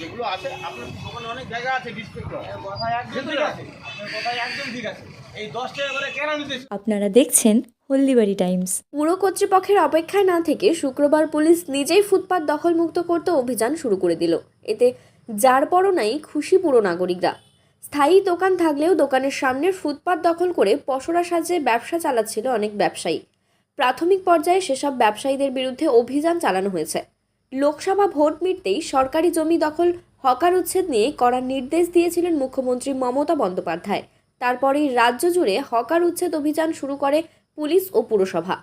যেগুলো আছে আপনার দোকানে অনেক জায়গা আছে ডিসপ্লে একদম ঠিক আছে? আপনার কথা একদম ঠিক আছে? এই দশ টাকা করে কেন নিতে আপনারা দেখছেন হলদিবাড়ি টাইমস। পুর কর্তৃপক্ষের অপেক্ষায় না থেকে শুক্রবার পুলিশ নিজেই ফুটপাত দখলমুক্ত করতে অভিযান শুরু করে দিল। এতে যার পরও নাই খুশি পুরো নাগরিকরা। স্থায়ী দোকান থাকলেও দোকানের সামনের ফুটপাত দখল করে পসরা সাজে ব্যবসা চালাচ্ছিল অনেক ব্যবসায়ী। প্রাথমিক পর্যায়ে সেসব ব্যবসায়ীদের বিরুদ্ধে অভিযান চালানো হয়েছে। লোকসভা ভোট মিটতেই সরকারি জমি দখল হকার উচ্ছেদ নিয়ে করার নির্দেশ দিয়েছিলেন মুখ্যমন্ত্রী মমতা বন্দ্যোপাধ্যায়। তারপরেই রাজ্য জুড়ে হকার উচ্ছেদ অভিযান শুরু করে পুলিশ ও পুরসভা।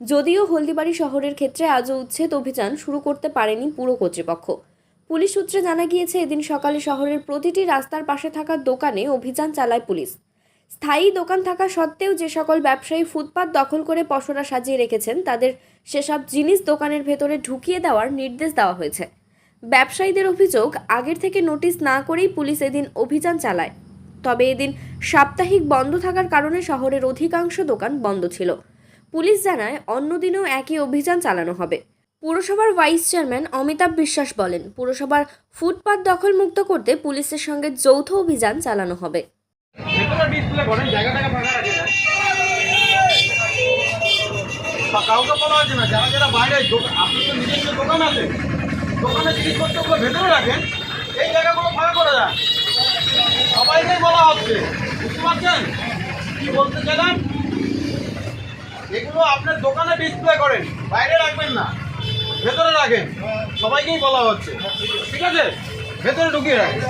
যদিও হলদিবাড়ি শহরের ক্ষেত্রে আজও উচ্ছেদ অভিযান শুরু করতে পারেনি পুর কর্তৃপক্ষ। পুলিশ সূত্রে জানা গিয়েছে, এদিন সকালে শহরের প্রতিটি রাস্তার পাশে থাকা দোকানে অভিযান চালায় পুলিশ। স্থায়ী দোকান থাকা সত্ত্বেও যে সকল ব্যবসায়ী ফুটপাত দখল করে পসরা সাজিয়ে রেখেছেন, তাদের সেসব জিনিস দোকানের ভেতরে ঢুকিয়ে দেওয়ার নির্দেশ দেওয়া হয়েছে। ব্যবসায়ীদের অভিযোগ, আগের থেকে নোটিশ না করেই পুলিশ এদিন অভিযান চালায়। তবে এদিন সাপ্তাহিক বন্ধ থাকার কারণে শহরের অধিকাংশ দোকান বন্ধ ছিল। পুলিশ জানায় অন্যদিনও একই অভিযান চালানো হবে। পুরসভার ভাইস চেয়ারম্যান অমিতাভ বিশ্বাস বলেন, পুরসভার ফুটপাত দখলমুক্ত করতে পুলিশের সঙ্গে যৌথ অভিযান চালানো হবে। ডিসপ্লে করেন জায়গাটাকে কাউকে বলা না, যারা যারা বাইরে আপনার তো দোকান আছে, দোকানে ভেতরে রাখেন, এই জায়গাগুলো করে দেন। সবাইকে বলা হচ্ছে, বুঝতে পারছেন? কি বলতে চাইলাম? এগুলো আপনার দোকানে ডিসপ্লে করেন, বাইরে রাখবেন না, ভেতরে রাখেন, সবাইকেই বলা হচ্ছে। ঠিক আছে? ভেতরে ঢুকিয়ে রাখেন।